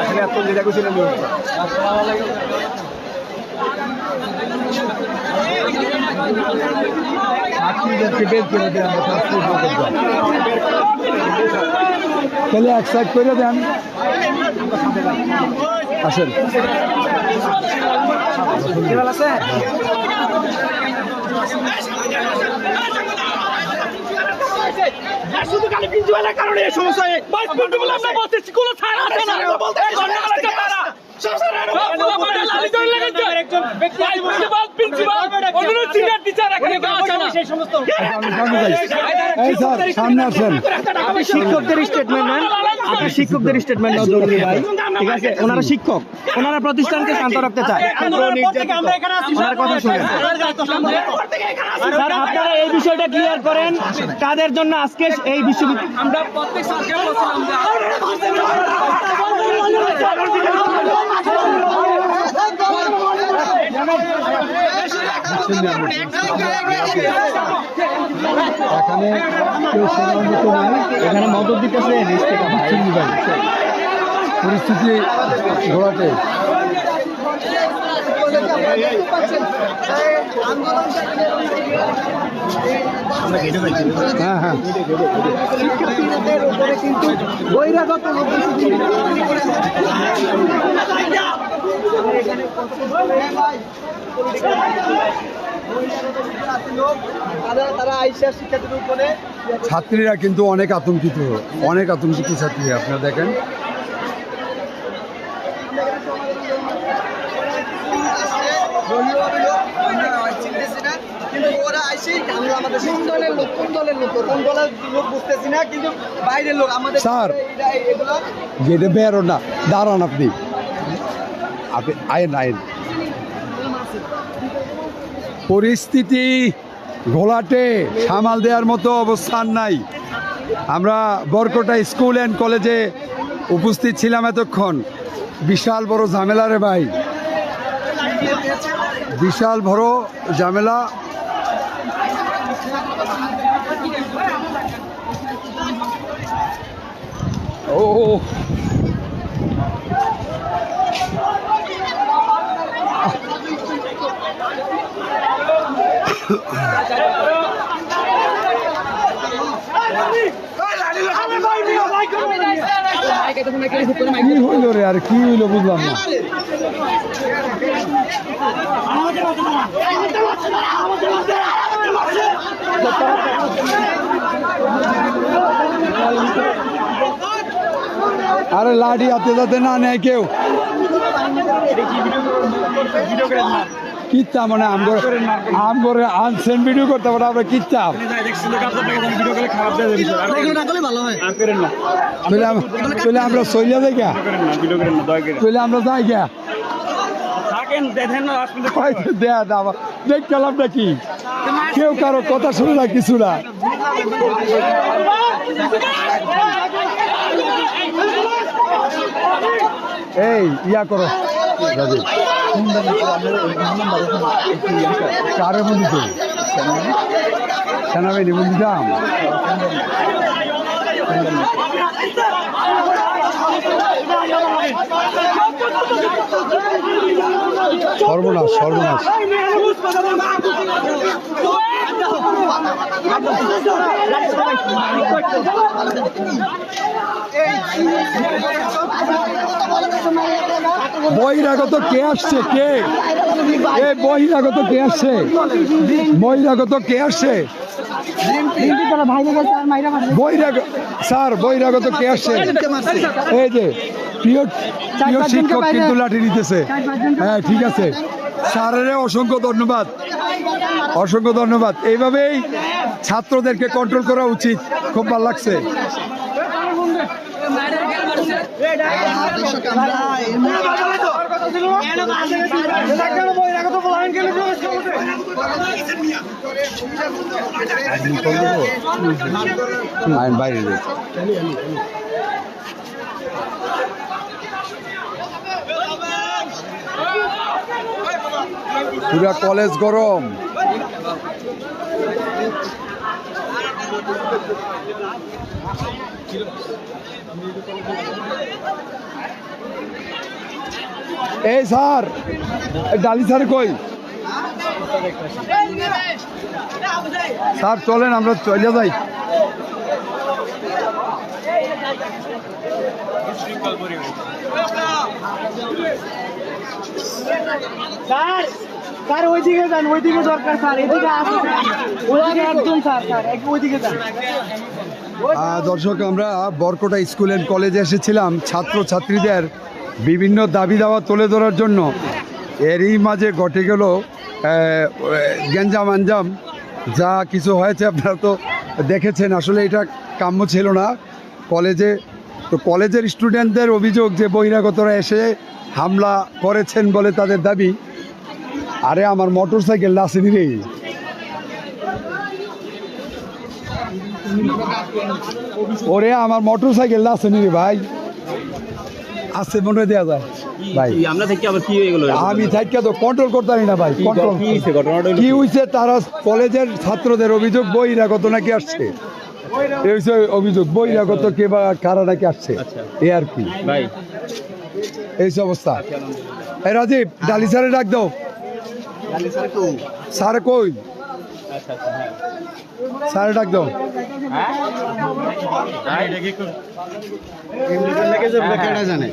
আসলে এত যেটা করছিলাম তাহলে এক সাইড করে দেন। আসেন। শুধু খালি প্রিন্সিপালের কারণে এই সমস্যা হয় ভাই প্রিন্সিপাল আমরা বলতে স্কুল ছাড় আছে না শিক্ষকদের স্টেটমেন্ট নেন আপনি শিক্ষকদের স্টেটমেন্ট জরুরি ভাই। ঠিক আছে? ওনারা শিক্ষক। ওনারা প্রতিষ্ঠানকে শান্ত রাখতে চায়। ওনার কথা শুনেন। স্যার আপনারা এই বিষয়টা ক্লিয়ার করেন। কাদের জন্য আজকে এই বিশ্ববিদ্যালয় আমরা প্রত্যেক এখানে কেউ শোনার মতো নাই। এখানে মদত দিতেছে পরিস্থিতি ঘোরাটে হ্যাঁ হ্যাঁ। উপরে ছাত্রীরা কিন্তু অনেক আতঙ্কিত অনেক আতঙ্কিত ছাত্রী আপনারা দেখেন কিন্তু ওরা আমরা আমাদের কোন দলের লোক কোন দলের লোক কোন দলের লোক বুঝতেছি না কিন্তু বাইরের লোক আমাদের স্যার। এগুলো গেটে বেরো না দাঁড়ান আপনি আইন আইন পরিস্থিতি ঘোলাটে সামাল দেওয়ার মতো অবস্থান নাই। আমরা বরকটা স্কুল অ্যান্ড কলেজে উপস্থিত ছিলাম এতক্ষণ। বিশাল বড় ঝামেলা রে ভাই। বিশাল বড় ঝামেলা। ও। কি হইল রে আর কি হইল বুঝলাম আরে লাডি হাতে যাতে না নেয় কেউ। কিতাম মানে আম করে আম করে আনসেন ভিডিও করতে পারে আমরা হয় তাহলে আম- তাহলে আমরা সইলা যাই গা আমরা যাই গা কেউ কারও কথা শুনে না, কিছু না। এই, ইয়া করো। কারে বন্ধু সেনাবাহিনী বন্ধু দাম সর্বনাশ সর্বনাশ। বহিরাগত কে আসছে? কে? এ বহিরাগত কে আসছে? বহিরাগত কে আসছে? বহিরাগত স্যার, বহিরাগত কে আসছে? যে, প্রিয় প্রিয় শিক্ষক লাঠি নিতেছে। হ্যাঁ ঠিক আছে। স্যারের অসংখ্য ধন্যবাদ। অসংখ্য ধন্যবাদ। এইভাবেই ছাত্রদেরকে কন্ট্রোল করা উচিত। খুব ভালো লাগছে। বাইরে পুরা কলেজ গরম। এই স্যার ডালি স্যার কই? স্যার চলেন আমরা চলে যাই। স্যার স্যার, ওইদিকে যান, ওইদিকে দরকার, স্যার, এদিকে আসুন। ওইদিকে স্যার স্যার ওইদিকে যান। দর্শক, আমরা বরকোটা স্কুল অ্যান্ড কলেজে এসেছিলাম। ছাত্র ছাত্রীদের বিভিন্ন দাবি দাওয়া তুলে ধরার জন্য। এরই মাঝে ঘটে গেল গ্যাঞ্জাম আঞ্জাম। যা কিছু হয়েছে আপনারা তো দেখেছেন। আসলে এটা কাম্য ছিল না। কলেজে তো কলেজের স্টুডেন্টদের অভিযোগ যে বহিরাগতরা এসে হামলা করেছেন বলে তাদের দাবি। আরে আমার মোটর সাইকেল আসেনি রে ওরে আমার মোটর সাইকেল আসেনি রে ভাই। আসছে মনে হয় দেওয়া যায়। ভাই। আমরা থেকে আবার কি হয়ে গেল? আমি থাকি তো কন্ট্রোল করতে পারি না ভাই কন্ট্রোল কি? হয়েছে? তারা কলেজের ছাত্রদের অভিযোগ বহিরাগত নাকি আসছে? এই হচ্ছে অভিযোগ বহিরাগত কে বা কারা নাকি আসছে এ আর কি। এই হচ্ছে অবস্থা। এই রাজীব ডালি স্যারে ডাক দাও। স্যার কই? স্যারে ডাক দাও। জানে?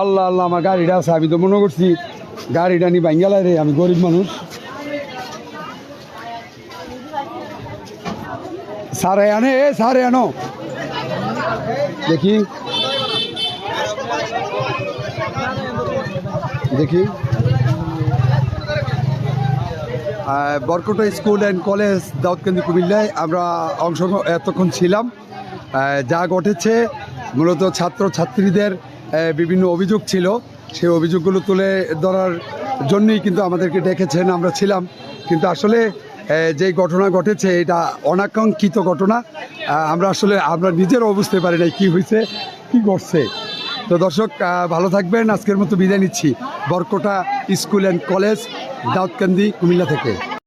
আল্লাহ আল্লাহ আমার গাড়িটা আছে আমি তো মনে করছি গাড়িটা নি বাঙ্গালাই রে, আমি গরিব মানুষ। সারে আনে, এ সারে আনো। দেখি। দেখি। Barkota school and college Daudkandi কুমিল্লায় আমরা অংশ এতক্ষণ ছিলাম। যা ঘটেছে, মূলত ছাত্র ছাত্রীদের বিভিন্ন অভিযোগ ছিল। সেই অভিযোগগুলো তুলে ধরার জন্যই কিন্তু আমাদেরকে ডেকেছেন, আমরা ছিলাম। কিন্তু আসলে যে ঘটনা ঘটেছে, এটা অনাকাঙ্ক্ষিত ঘটনা। আমরা আসলে, আমরা নিজেরাও বুঝতে পারি নাই কী হয়েছে, কী করছে তো দর্শক ভালো থাকবেন, আজকের মতো বিদায় নিচ্ছি। Barkota school and college, Daudkandi, Comilla থেকে।